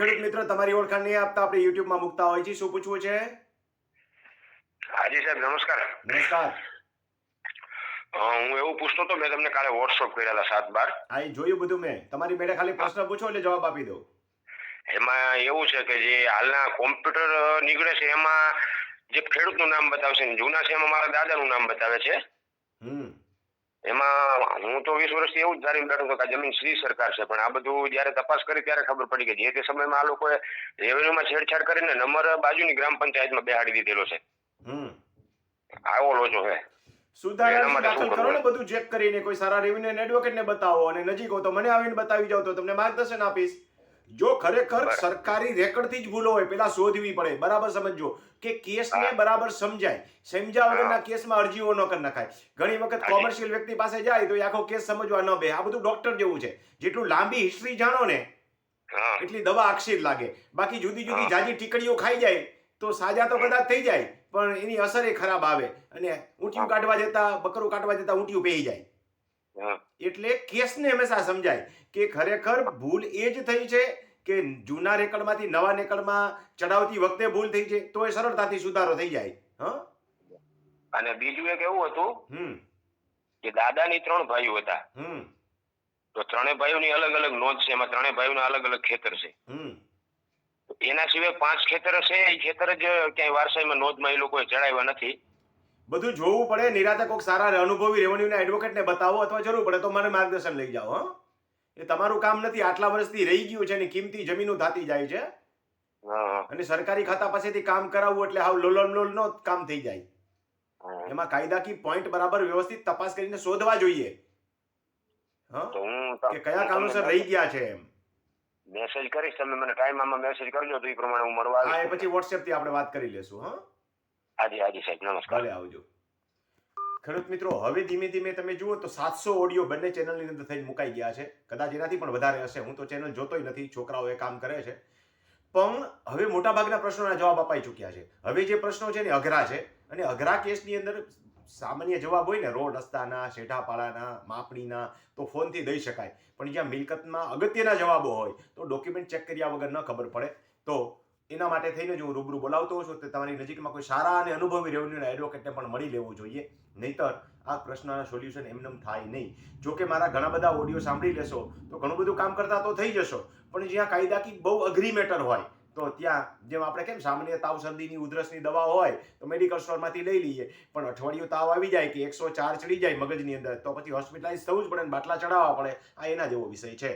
ખેડૂત મિત્ર તમારી ઓળખાણ નહીં આપતા આપણે યુટ્યુબમાં મૂકતા હોય છે શું પૂછવું છે? હાજી સાહેબ નમસ્કાર. નમસ્કાર. હું એવું પૂછતો હતો મેં તમને કાલે વોટ્સઅપ કરેલા સાત બાર. હા જોયું બધું મેં. તમારી મેળે ખાલી પ્રશ્ન પૂછો એટલે જવાબ આપી દઉં. એમાં એવું છે કે જે હાલના કોમ્પ્યુટર નીકળે છે એમાં જે ખેડૂતનું નામ બતાવશે જૂના છે એમાં મારા દાદાનું નામ બતાવે છે. હમ. એમાં હું તો વીસ વર્ષથી એવું જ ધારી બેઠો હતો કે આ જમીન શ્રી સરકાર છે પણ આ બધું જયારે તપાસ કરી ત્યારે ખબર પડી કે જે તે સમયમાં આ લોકોએ રેવન્યુમાં છેડછાડ કરીને નંબર બાજુની ગ્રામ પંચાયતમાં બેહાડી દીધેલો છે. આવો લોચો છે. સુધારા એના દાખલ કરો ને બધું ચેક કરીને કોઈ સારા રેવન્યુ એડવોકેટને બતાવો અને નજીક હો તો મને આવીને બતાવી જાવ તો તમને માર્ગદર્શન આપીશ. જો ખરેખર સરકારી રેકર્ડથી જ ભૂલો હોય પેલા શોધવી પડે. બરાબર સમજો કે કેસને ને બરાબર સમજાય. સમજ્યા વગરના કેસ કેસમાં અરજીઓ ન કરી નખાય. ઘણી વખત કોમર્શિયલ વ્યક્તિ પાસે જાય તો આખો કેસ સમજવા ન બે. આ બધું ડોક્ટર જેવું છે. જેટલું લાંબી હિસ્ટ્રી જાણો ને એટલી દવા અક્ષીર લાગે. બાકી જુદી જુદી. જાજી ટીકડીઓ ખાઈ જાય તો સાજા તો કદાચ થઈ જાય પણ એની અસર એ ખરાબ આવે. અને ઊંટિયું કાઢવા જતા બકરું કાઢવા જતા ઊંટિયું પેહી જાય. એટલે કેસને હંમેશા સમજાય કે ખરેખર ભૂલ એ જ થઈ છે કે જૂના રેકર્ડમાંથી નવા રેકર્ડમાં ચડાવતી વખતે ભૂલ થઈ છે તો એ સરળતાથી સુધારો થઈ જાય. હ? અને બીજું એક એવું હતું કે દાદાની ત્રણ ભાઈઓ હતા. તો ત્રણેય ભાઈઓની અલગ અલગ નોંધ છે એમાં ત્રણેય ભાઈઓના અલગ અલગ ખેતર છે. એના સિવાય પાંચ ખેતર છે એ ખેતર જ ક્યાંય વારસાઈમાં નોંધમાં એ લોકોએ ચડાવ્યા નથી. બધું જોવું પડે નિરાતે કોઈક સારા અનુભવી રેવન્યુના એડવોકેટને બતાવો અથવા જરૂર પડે તો મને માર્ગદર્શન લઈ જાઓ હા. એ તમારું કામ નથી આટલા વર્ષથી રહી ગયું છે અને કિંમતી જમીનો થાતી જાય છે. અને સરકારી ખાતા પાસેથી કામ કરાવવું એટલે હાવ લોલન લોલ નો કામ થઈ જાય. એમાં કાયદાકી પોઈન્ટ બરાબર વ્યવસ્થિત તપાસ કરીને શોધવા જોઈએ. હા? તો હું કે કયા કારણોસર રહી ગયા છે એમ? મેસેજ કરીશ તમે મને ટાઈમ આમાં મેસેજ કરજો તો એ પ્રમાણે હું મળવા હા એ પછી વોટ્સએપથી આપણે વાત કરી લેશું હા? હાજી હાજી સાહેબ, નમસ્કાર. આવજો. ખેડૂત મિત્રો, હવે ધીમે ધીમે તમે જુઓ તો સાતસો ઓડિયો બંને ચેનલની અંદર થઈને મુકાઈ ગયા છે. કદાચ એનાથી પણ વધારે હશે. હું તો ચેનલ જોતોય નથી, છોકરાઓ એ કામ કરે છે. પણ હવે મોટાભાગના પ્રશ્નોના જવાબ અપાઈ ચૂક્યા છે. હવે જે પ્રશ્નો છે ને અઘરા છે. અને અઘરા કેસની અંદર સામાન્ય જવાબ હોય ને, રોડ રસ્તાના શેઠાપાળાના માપણીના, તો ફોનથી દઈ શકાય. પણ જ્યાં મિલકતમાં અગત્યના જવાબો હોય, તો ડોક્યુમેન્ટ ચેક કર્યા વગર ન ખબર પડે. તો એના માટે થઈને જો હું રૂબરૂ બોલાવતો હોઉં તો તમારી નજીકમાં કોઈ સારા અને અનુભવી રેવન્યુના એડવોકેટને પણ મળી લેવું જોઈએ. નહીતર આ પ્રશ્નના સોલ્યુશન એમનેમ થાય નહીં. જો કે મારા ઘણા બધા ઓડિયો સાંભળી લેશો, તો ઘણું બધું કામ કરતા તો થઈ જશો, પણ જ્યાં કાયદાકી બહુ અઘરી મેટર હોય, તો ત્યાં જેમ આપણે કેમ સામાન્ય તાવ શરદીની, ઉધરસની દવા હોય, તો મેડિકલ સ્ટોરમાંથી લઈ લઈએ. પણ અઠવાડિયું તાવ આવી જાય કે એકસો ચાર ચડી જાય મગજની અંદર, તો પછી હોસ્પિટલાઇઝ થવું જ પડે ને બાટલા ચડાવવા પડે. આ એના જેવો વિષય છે.